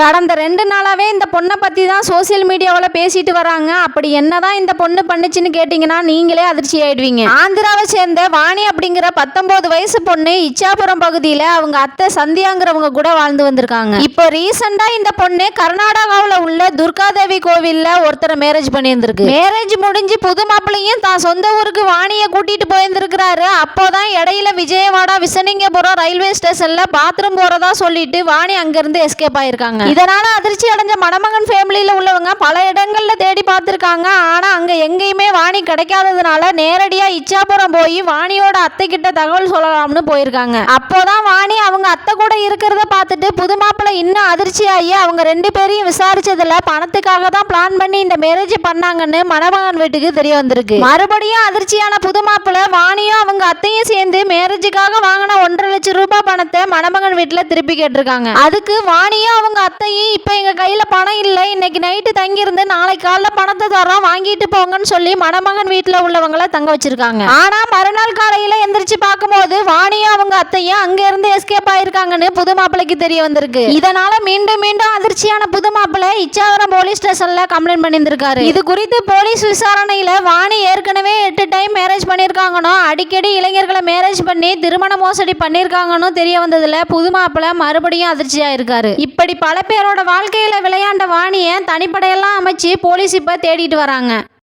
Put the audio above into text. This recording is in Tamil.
கடந்த ரெண்டு நாளாகவே இந்த பொண்ணை பற்றி தான் சோசியல் மீடியாவில் பேசிட்டு வராங்க. அப்படி என்னதான் இந்த பொண்ணு பண்ணுச்சுன்னு கேட்டிங்கன்னா நீங்களே அதிர்ச்சி ஆயிடுவீங்க. ஆந்திராவை சேர்ந்த வாணி அப்படிங்கிற பத்தொம்போது வயசு பொண்ணு இச்சாபுரம் பகுதியில் அவங்க அத்தை சந்தியாங்கிறவங்க கூட வாழ்ந்து வந்திருக்காங்க. இப்போ ரீசெண்டாக இந்த பொண்ணு கர்நாடகாவில் உள்ள துர்காதேவி கோவிலில் ஒருத்தரை மேரேஜ் பண்ணியிருந்திருக்கு. மேரேஜ் முடிஞ்சு புது மாப்பிள்ளையும் தான் சொந்த ஊருக்கு வாணியை கூட்டிட்டு போயிருந்திருக்கிறாரு. அப்போதான் இடையில விஜயவாடா விசனிங்கபுரம் ரயில்வே ஸ்டேஷன்ல பாத்ரூம் போறதா சொல்லிட்டு வாணி அங்கிருந்து எஸ்கேப் ஆயிருக்காங்க. இதனால அதிர்ச்சி அடைஞ்ச மணமகன் ஃபேமிலியில உள்ளவங்க பல இடங்கள்ல தேடி பார்த்திருக்காங்க. அங்கே எங்கேயுமே வாணி கிடைக்காததுனால நேரடியாக இச்சாபுரம் போய் வாணியோட அத்தை கிட்ட தகவல் சொல்லலாம்னு போயிருக்காங்க. அப்போதான் வாணி அவங்க அத்தை கூட இருக்கிறத பார்த்துட்டு புது மாப்பிள்ளை இன்னும் அதிர்ச்சியாகி அவங்க ரெண்டு பேரையும் விசாரிச்சதுல பணத்துக்காக தான் பிளான் பண்ணி இந்த மேரேஜ் பண்ணாங்கன்னு மணமகன் வீட்டுக்கு தெரிய வந்திருக்கு. மறுபடியும் அதிர்ச்சியான புது மாப்பிள்ளை வாணியும் அவங்க அத்தையும் சேர்ந்து மேரேஜுக்காக வாங்கின ஒன்றரை லட்சம் ரூபாய் பணத்தை மணமகன் வீட்டுல திருப்பி கேட்டிருக்காங்க. அதுக்கு வாணியும் அவங்க அத்தையும் இப்ப எங்க கையில பணம் இல்லை. இன்னைக்கு நைட்டு தங்கியிருந்து நாளைக்கு காலைல பணத்தை தரோம் வாங்கிட்டு போங்கன்னு சொல்லி மணமகன் வீட்டில் உள்ளவங்கள தங்க வச்சிருக்காங்க. ஆனா மறுநாள் காலையில எந்திரிச்சு பார்க்கும்போது வாணியும் அவங்க அத்தையும் அங்க இருந்து எஸ்கேப் ஆயிருக்காங்கன்னு புது மாப்பிள்ளைக்கு தெரிய வந்திருக்கு. இதனால மீண்டும் மீண்டும் அதிர்ச்சியான புது மாப்பிள்ளை இச்சாவரம் போலீஸ் ஸ்டேஷன்ல கம்ப்ளைண்ட் பண்ணியிருந்திருக்காரு. இது குறித்து போலீஸ் விசாரணையில வாணி ஏற்கனவே எட்டு டைம் மேரேஜ் பண்ணியிருக்காங்கன்னு அடிக்கடி இளைஞர்களை மேரேஜ் பண்ணி திருமண மோசடி பண்ணியிருக்காங்கன்னு தெரிய வந்ததுல புது மாப்பிள்ளை மறுபடியும் அதிர்ச்சியா இருக்காரு இப்படி பல பேரோட வாழ்க்கையில விளையாண்ட வாணியை தனிப்படையெல்லாம் அமைச்சு போலீஸ் இப்ப தேடிட்டு வராங்க.